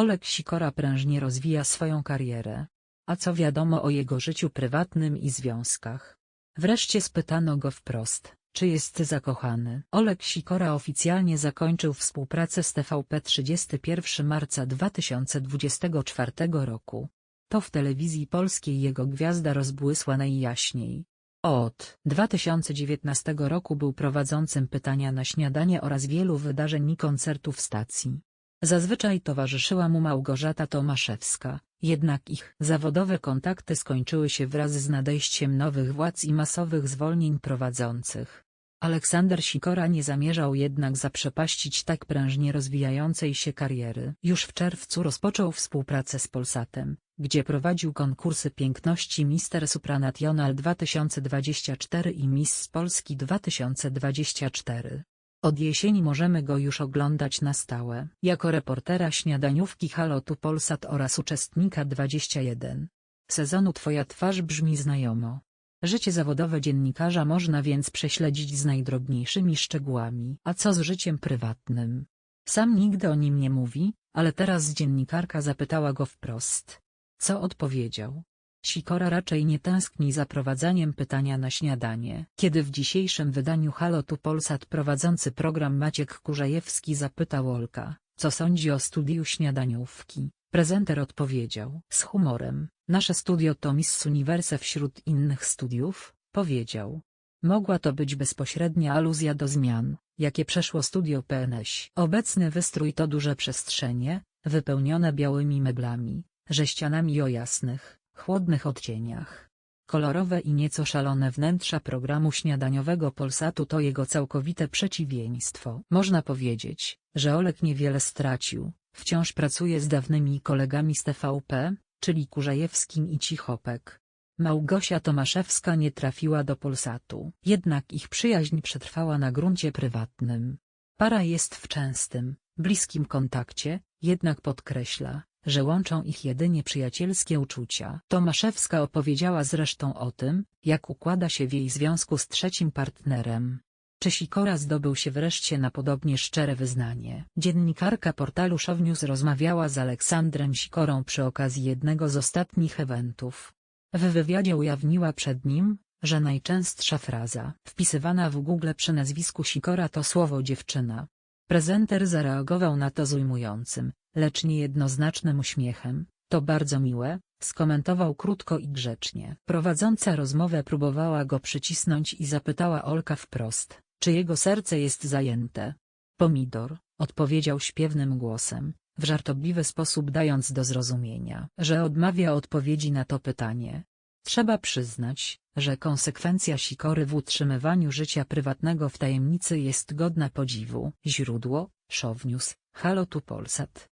Olek Sikora prężnie rozwija swoją karierę. A co wiadomo o jego życiu prywatnym i związkach? Wreszcie spytano go wprost, czy jest zakochany. Olek Sikora oficjalnie zakończył współpracę z TVP 31 marca 2024 roku. To w telewizji polskiej jego gwiazda rozbłysła najjaśniej. Od 2019 roku był prowadzącym pytania na śniadanie oraz wielu wydarzeń i koncertów stacji. Zazwyczaj towarzyszyła mu Małgorzata Tomaszewska, jednak ich zawodowe kontakty skończyły się wraz z nadejściem nowych władz i masowych zwolnień prowadzących. Aleksander Sikora nie zamierzał jednak zaprzepaścić tak prężnie rozwijającej się kariery. Już w czerwcu rozpoczął współpracę z Polsatem, gdzie prowadził konkursy piękności Mister Supranational 2024 i Miss Polski 2024. Od jesieni możemy go już oglądać na stałe, jako reportera śniadaniówki Halotu Polsat oraz uczestnika 21. Sezonu Twoja twarz brzmi znajomo. Życie zawodowe dziennikarza można więc prześledzić z najdrobniejszymi szczegółami. A co z życiem prywatnym? Sam nigdy o nim nie mówi, ale teraz dziennikarka zapytała go wprost. Co odpowiedział? Sikora raczej nie tęskni za prowadzaniem pytania na śniadanie. Kiedy w dzisiejszym wydaniu Halo tu Polsat prowadzący program Maciek Kurzajewski zapytał Olka, co sądzi o studiu śniadaniówki, prezenter odpowiedział z humorem, nasze studio to Miss Universe wśród innych studiów, powiedział. Mogła to być bezpośrednia aluzja do zmian, jakie przeszło studio PNS. Obecny wystrój to duże przestrzenie, wypełnione białymi meblami, że ścianami o jasnych, chłodnych odcieniach. Kolorowe i nieco szalone wnętrza programu śniadaniowego Polsatu to jego całkowite przeciwieństwo. Można powiedzieć, że Olek niewiele stracił, wciąż pracuje z dawnymi kolegami z TVP, czyli Kurzajewskim i Cichopek. Małgosia Tomaszewska nie trafiła do Polsatu, jednak ich przyjaźń przetrwała na gruncie prywatnym. Para jest w częstym, bliskim kontakcie, jednak podkreśla, że łączą ich jedynie przyjacielskie uczucia. Tomaszewska opowiedziała zresztą o tym, jak układa się w jej związku z trzecim partnerem. Czy Sikora zdobył się wreszcie na podobnie szczere wyznanie? Dziennikarka portalu Show rozmawiała z Aleksandrem Sikorą przy okazji jednego z ostatnich eventów. W wywiadzie ujawniła przed nim, że najczęstsza fraza wpisywana w Google przy nazwisku Sikora to słowo dziewczyna. Prezenter zareagował na to z ujmującym, lecz niejednoznacznym uśmiechem. To bardzo miłe, skomentował krótko i grzecznie. Prowadząca rozmowę próbowała go przycisnąć i zapytała Olka wprost, czy jego serce jest zajęte. Pomidor, odpowiedział śpiewnym głosem, w żartobliwy sposób dając do zrozumienia, że odmawia odpowiedzi na to pytanie. Trzeba przyznać, że konsekwencja Sikory w utrzymywaniu życia prywatnego w tajemnicy jest godna podziwu. Źródło, Show News, Halo tu Polsat.